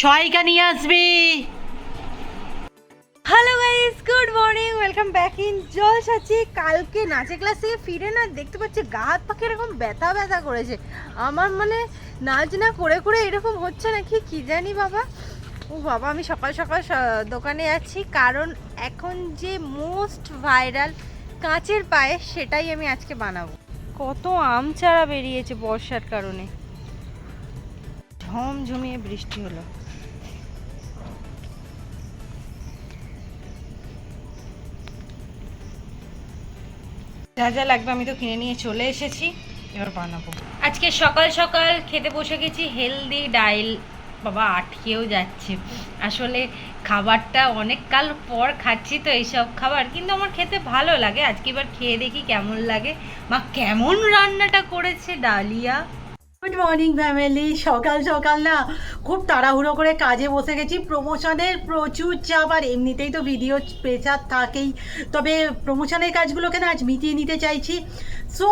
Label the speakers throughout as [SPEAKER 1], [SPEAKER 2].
[SPEAKER 1] সহায়িকা নিয়ে আসবি।
[SPEAKER 2] Hello guys good morning welcome back in জলসাচি। কালকে নাচে ক্লাস থেকে ফিরে না দেখতে পাচ্ছি গা হাত পাখি এরকম ব্যথা ব্যথা করেছে। আমার মানে নাচ না করে করে এরকম হচ্ছে নাকি কি জানি বাবা। ও বাবা আমি সকাল সকাল দোকানে যাচ্ছি কারণ এখন যে মোস্ট ভাইরাল কাঁচের পায়েস সেটাই আমি আজকে বানাবো। কত আম চারা বেরিয়েছে বর্ষার কারণে। ঝমঝমিয়ে বৃষ্টি হলো। যা যা লাগবে আমি তো কিনে নিয়ে চলে এসেছি, এবার বানাবো। আজকে সকাল সকাল খেতে বসে গেছি, হেলদি ডাইল। বাবা, আটকেও যাচ্ছে। আসলে খাবারটা অনেক কাল পর খাচ্ছি তো এইসব খাবার, কিন্তু আমার খেতে ভালো লাগে। আজকে এবার খেয়ে দেখি কেমন লাগে। মা, কেমন রান্নাটা করেছে ডালিয়া?
[SPEAKER 1] গুড মর্নিং ফ্যামিলি সকাল সকাল না খুব তাড়াহুড়ো করে কাজে বসে গেছি। প্রমোশনের প্রচুর চাপ আর এমনিতেই তো ভিডিও প্রেচার থাকেই। তবে প্রমোশনের কাজগুলোকে না আজ মিটিয়ে নিতে চাইছি। সো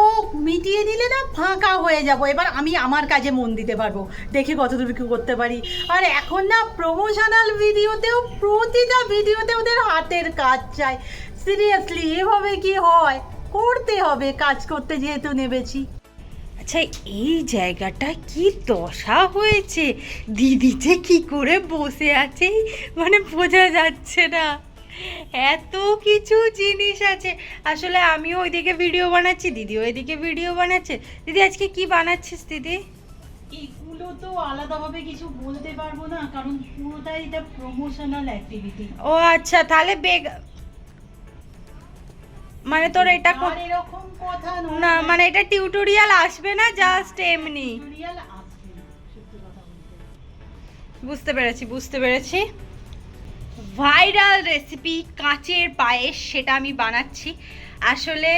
[SPEAKER 1] মিটিয়ে নিলে না ফাঁকা হয়ে যাব। এবার আমি আমার কাজে মন দিতে পারব। দেখি কতদূর কি করতে পারি। আর এখন না প্রমোশনাল ভিডিওতেও প্রতিটা ভিডিওতে ওদের হাতের কাজ চাই। সিরিয়াসলি এভাবে কি হয়? করতে হবে কাজ করতে যেহেতু নেবেছি
[SPEAKER 2] আচ্ছা এই জায়গাটা কি দশা হয়েছে? দিদি যে কি করে বসে আছে? মানে বোঝা যাচ্ছে না। এত কিছু জিনিস আছে। আসলে আমিও ওইদিকে ভিডিও বানাচ্ছি দিদি ওইদিকে ভিডিও বানাচ্ছে। দিদি আজকে কি বানাচ্ছিস দিদি?
[SPEAKER 1] এগুলো তো আলাদাভাবে কিছু বলতে পারব না কারণ পুরোটাই এটা প্রমোশনাল অ্যাক্টিভিটি
[SPEAKER 2] ও আচ্ছা তাহলে বেগ মানে তোর এটা
[SPEAKER 1] এরকম কথা
[SPEAKER 2] না মানে এটা টিউটোরিয়াল আসবে না জাস্ট এমনি। বুঝতে পেরেছি বুঝতে পেরেছি। ভাইরাল রেসিপি কাঁচের পায়েস সেটা আমি বানাচ্ছি। আসলে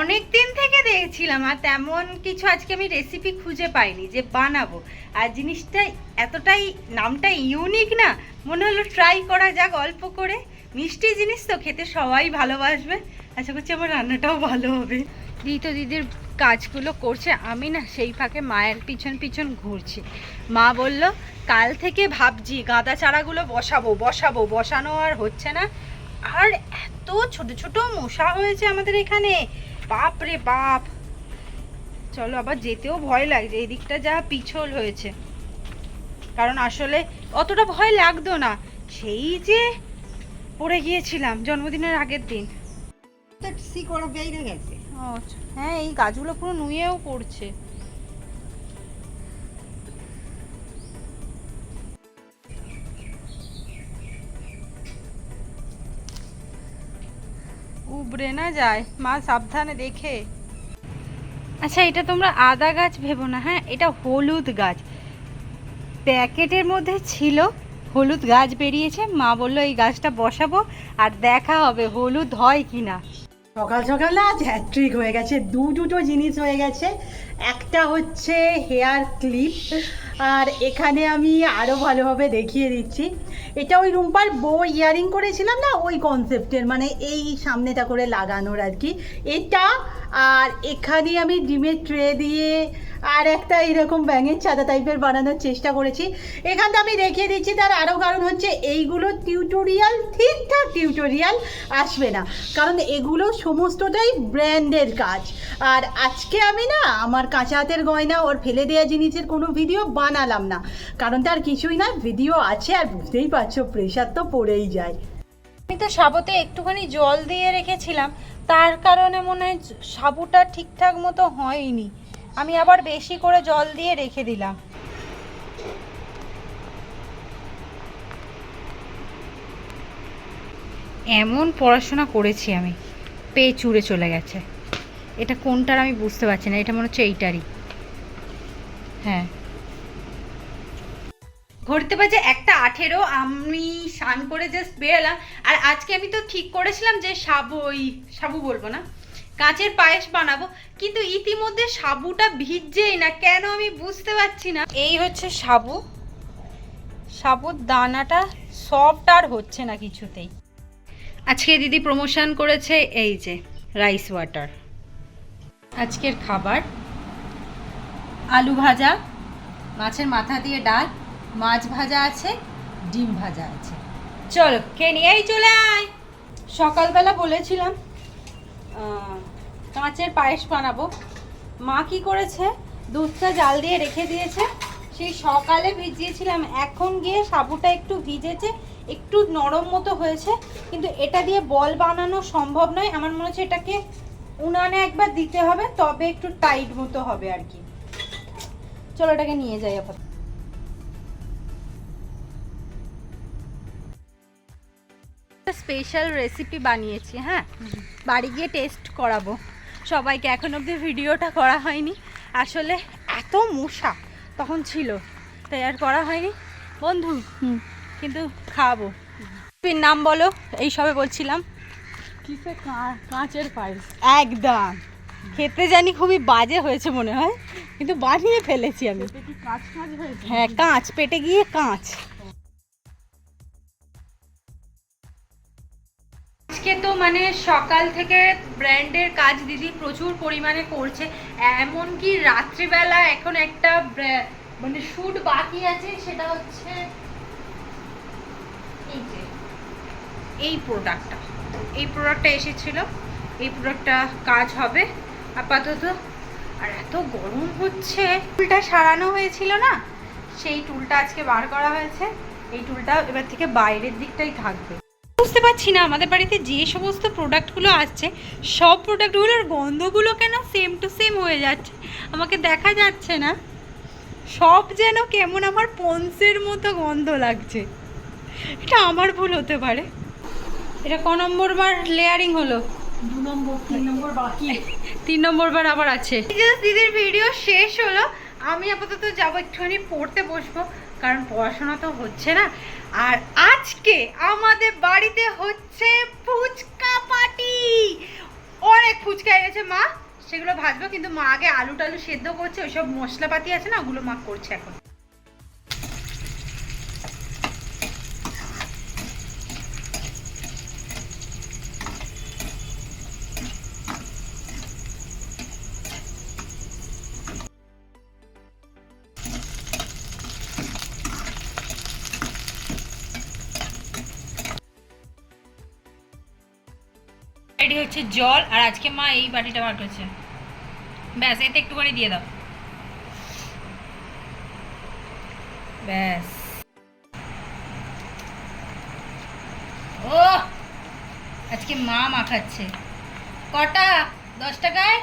[SPEAKER 2] অনেক দিন থেকে দেখছিলাম আর তেমন কিছু আজকে আমি রেসিপি খুঁজে পাইনি যে বানাবো। আর জিনিসটা এতটাই নামটা ইউনিক না মনে হলো ট্রাই করা যাক অল্প করে। মিষ্টি জিনিস তো খেতে সবাই ভালোবাসবে। আশা করছি আমার রান্নাটাও ভালো হবে। দিদি তো দিদির কাজগুলো করছে, আমি না সেই ফাঁকে মায়ের পিছন পিছন ঘুরছি। মা বলল, কাল থেকে ভাবছি গাঁদা চারাগুলো বসাবো বসাবো, বসানো আর হচ্ছে না। আর এত ছোট ছোট মশা হয়েছে আমাদের এখানে। বাপ রে বাপ! চলো আবার যেতেও ভয় লাগছে এই দিকটা যা পিছল হয়েছে। কারণ আসলে অতটা ভয় লাগতো না। সেই যে পড়ে গিয়েছিলাম জন্মদিনের আগের দিন। আচ্ছা। হ্যাঁ এই গাছগুলো পুরো নুয়েও পড়ছে। উবড়ে না যায়। মা, সাবধানে দেখে। আচ্ছা এটা তোমরা আদা গাছ ভেবো না হ্যাঁ? এটা হলুদ গাছ। প্যাকেটের মধ্যে ছিল হলুদ গাছ বেরিয়েছে। মা বলল, এই গাছটা বসাবো আর দেখা হবে হলুদ হয় কি না
[SPEAKER 1] সকাল সকাল আজ হ্যাট্রিক হয়ে গেছে। দু দুটো জিনিস হয়ে গেছে। একটা হচ্ছে হেয়ার ক্লিপ আর এখানে আমি আরও ভালোভাবে দেখিয়ে দিচ্ছি। এটা ওই রুম্পার বউ ইয়ারিং করেছিলাম না, ওই কনসেপ্টের মানে এই সামনেটা করে লাগানোর আর কি। এটা, আর এখানে আমি ডিমের ট্রে দিয়ে আর একটা এরকম ব্যাঙের ছাদা টাইপের বানানোর চেষ্টা করেছি। এখানটা আমি দেখিয়ে দিচ্ছি, তার আরও কারণ হচ্ছে এইগুলো টিউটোরিয়াল ঠিকঠাক টিউটোরিয়াল আসবে না। কারণ এগুলো সমস্তটাই ব্র্যান্ডের কাজ। আর আজকে আমি না, আমার কাঁচা হাতের গয়না, ওর ফেলে দেওয়া জিনিসের কোনো ভিডিও বানালাম না। কারণ তার কিছুই না ভিডিও আছে আর বুঝতেই পারছ প্রেশার তো পড়েই যায়।
[SPEAKER 2] আমি তো সাবুতে একটুখানি জল দিয়ে রেখেছিলাম, তার কারণে মনে হয় সাবুটা ঠিকঠাক মতো হয়নি। আমি আবার বেশি করে জল দিয়ে রেখে দিলাম। এমন পড়াশোনা করেছি আমি, পেয়ে চুড়ে চলে গেছে। এটা কোনটার আমি বুঝতে পারছি না, এটা মনে হচ্ছে এইটারই। হ্যাঁ। ঘড়িতে বাজে একটা আঠেরো, আমি স্নান করে জাস্ট বেরোলাম। আর আজকে আমি তো ঠিক করেছিলাম যে সাবু ওই সাবু বলব না? কাঁচের পায়েস বানাবো কিন্তু ইতিমধ্যে সাবুটা ভিজছেই না কেন আমি বুঝতে পারছি না। এই হচ্ছে সাবু। সাবুর দানাটা সফট আর হচ্ছে না কিছুতেই। আজকে দিদি প্রমোশন করেছে এই যে রাইস ওয়াটার আজকের খাবার আলু ভাজা মাছের মাথা দিয়ে ডাল মাছ ভাজা আছে ডিম ভাজা আছে। চলো কে নিয়েই চলে আয়। সকালবেলা বলেছিলাম কাঁচের পায়েস বানাবো। মা কি করেছে? দুধটা জাল দিয়ে রেখে দিয়েছে। সেই সকালে ভিজিয়েছিলাম। এখন গিয়ে সাবুটা একটু ভিজেছে, একটু নরম মতো হয়েছে। কিন্তু এটা দিয়ে বল বানানো সম্ভব নয়। আমার মনে হচ্ছে এটাকে উনানে একবার দিতে হবে, তবে একটু টাইট মতো হবে আর কি। চলো এটাকে নিয়ে যাই আপাতত। স্পেশাল রেসিপি বানিয়েছি হ্যাঁ? বাড়ি গিয়ে টেস্ট করাবো। সবাইকে এখন অবধি ভিডিওটা করা হয়নি। আসলে এত মশা তখন ছিল তাই আর করা হয়নি। বন্ধু কিন্তু খাব। তুমি নাম বলো এই সবে বলছিলাম।
[SPEAKER 1] কিসে কাঁচের পায়েস?
[SPEAKER 2] একদম। খেতে জানি খুবই বাজে হয়েছে মনে হয় কিন্তু বানিয়ে ফেলেছি আমি।
[SPEAKER 1] কাঁচ কাঁচ হয়েছে?
[SPEAKER 2] হ্যাঁ কাঁচ পেটে গিয়ে কাঁচ। আজকে তো মানে সকাল থেকে ব্র্যান্ডের কাজ দিদি প্রচুর পরিমাণে করছে। এমনকি রাত্রিবেলা এখন একটা মানে শুট বাকি আছে, সেটা হচ্ছে এই যে, এই প্রোডাক্টটা এই প্রোডাক্টটা এসেছিল, এই প্রোডাক্টটা কাজ হবে আপাতত। আর এত গরম হচ্ছে টুলটা সারানো হয়েছিল না? সেই টুলটা আজকে বার করা হয়েছে, এই টুলটা এবার থেকে বাইরের দিকটাই থাকবে। বুঝতে পারছি না। আমাদের বাড়িতে যে সমস্ত প্রোডাক্টগুলো আসছে সব প্রোডাক্টগুলোর গন্ধগুলো কেন সেম টু সেম হয়ে যাচ্ছে? আমাকে দেখা যাচ্ছে না। সব যেন কেমন আমার পন্সের মতো গন্ধ লাগছে। এটা আমার ভুল হতে পারে। এটা ক নম্বর বার লেয়ারিং হলো?
[SPEAKER 1] দু নম্বর তিন নম্বর বাকি।
[SPEAKER 2] তিন নম্বর বার আবার আছে। দিদির ভিডিও শেষ হলো। আমি আপাতত যাব একটুখানি পড়তে বসবো। কারণ পড়াশোনা তো হচ্ছে না। আর আজকে আমাদের বাড়িতে হচ্ছে ফুচকা পার্টি। অনেক ফুচকা এনেছে মা। সেগুলো ভাজবো, কিন্তু মা আগে আলু টালু সেদ্ধ করছে, ওইসব মশলাপাতি আছে না, ওগুলো মা করছে এখন। রেডি হচ্ছে জল আর আজকে মা এই বাটিটা বার করেছে ব্যাস এতে একটুখানি দিয়ে দাও। ব্যাস। ও আজকে মা মাখাচ্ছে। কটা? দশ টাকায়?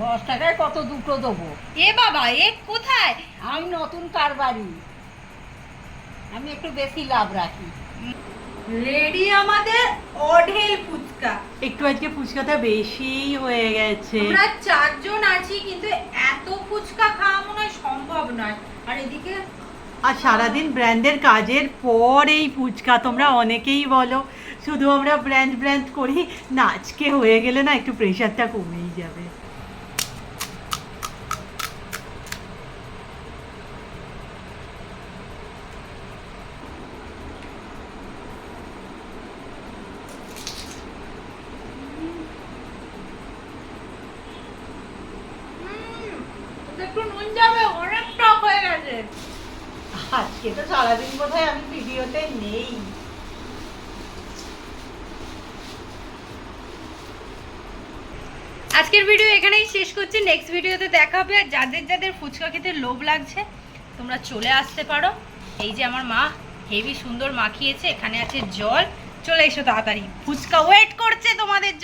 [SPEAKER 3] দশ টাকায় কত দুটো দেবো?
[SPEAKER 2] এ বাবা এ কোথায়?
[SPEAKER 3] আমি নতুন কারবারি। আমি একটু বেশি লাভ রাখি।
[SPEAKER 2] রেডি আমাদের অঢেল ফুচকা।
[SPEAKER 1] একটু আজকে ফুচকাটা বেশিই হয়ে গেছে।
[SPEAKER 2] আমরা চারজন আছি কিন্তু এত ফুচকা খাওয়া মনে সম্ভব নয়। আর এদিকে
[SPEAKER 1] আর সারাদিন ব্র্যান্ডের কাজের পর এই ফুচকা তোমরা অনেকেই বলো। শুধু আমরা ব্র্যান্ড ব্র্যান্ড করি। না আজকে হয়ে গেলে না একটু প্রেশারটা কমেই যাবে
[SPEAKER 2] হুম, ওতে একটু নুন যাবে অনেক টক হয়ে গেছে
[SPEAKER 1] আজকে তো সারাদিন বোধহয় আমি ভিডিওতে নেই।
[SPEAKER 2] আজকের ভিডিও এখানেই শেষ করছি। নেক্সট ভিডিওতে দেখা হবে। আর যাদের যাদের ফুচকা খেতে লোভ লাগছে, তোমরা চলে আসতে পারো। এই যে আমার মা, হেভি সুন্দর মাখিয়েছে। এখানে আছে জল। চলে এসো তাড়াতাড়ি। ফুচকা ওয়েট করছে তোমাদের